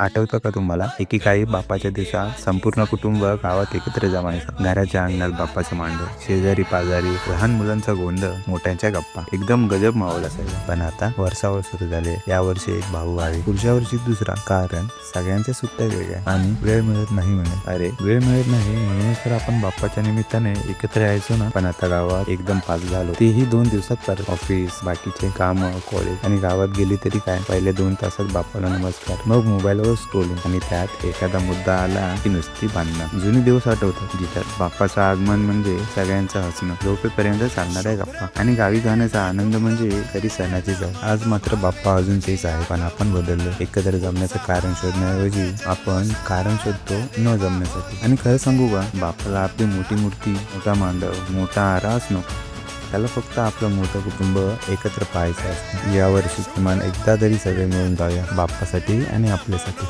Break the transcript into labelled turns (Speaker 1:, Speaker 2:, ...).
Speaker 1: आठवतं का तुम्हाला? एकेकाळी बाप्पाच्या दिवसा संपूर्ण कुटुंब गावात एकत्र जमायचं घराच्या अंगणात बाप्पाचं मांड शेजारी पाजारी लहान मुलांचा गोंधळ मोठ्यांच्या गप्पा. एकदम गजब माहोल असायचा. पण आता वर्षावर सुरू झाले. या वर्षी एक भाऊ आहे. पुढच्या वर्षी दुसरा. कारण सगळ्यांच्या सुट्ट्या वेगळ्या. आणि वेळ मिळत नाही म्हणे अरे वेळ मिळत नाही म्हणूनच तर आपण बाप्पाच्या निमित्ताने एकत्र यायचो ना? पण आता गावात एकदम पास झालो. तेही दोन दिवसात परत ऑफिस बाकीचे काम कॉलेज आणि गावात गेली तरी काय? पहिले दोन तासात बाप्पाला नमस्कार. मग मोबाईलवर स्क्रोलिंग आणि त्यात एखादा मुद्दा आला की नुसती बांधणं जुने दिवस आठवतात जिथं बाप्पाचं आगमन म्हणजे सगळ्यांचं हसणं. झोपेपर्यंत चालणाऱ्या गप्पा. आणि गावी जाण्याचा आनंद म्हणजे तरी सणाची जाय आज मात्र बाप्पा अजून तेच आहे पण आपण बदललो. एकत्र जमण्याचं कारण शोधण्याऐवजी आपण कारण शोधतो न जमण्यासाठी. आणि खरं सांगू का? बाप्पाला आपली मोठी मूर्ती मोठा मांडव मोठा आरास नको. त्याला फक्त आपलं मोठं कुटुंब एकत्र पाहायचं असतं. यावर्षी किमान एकदा तरी सगळे मिळून जाऊया बाप्पासाठी आणि आपल्यासाठी.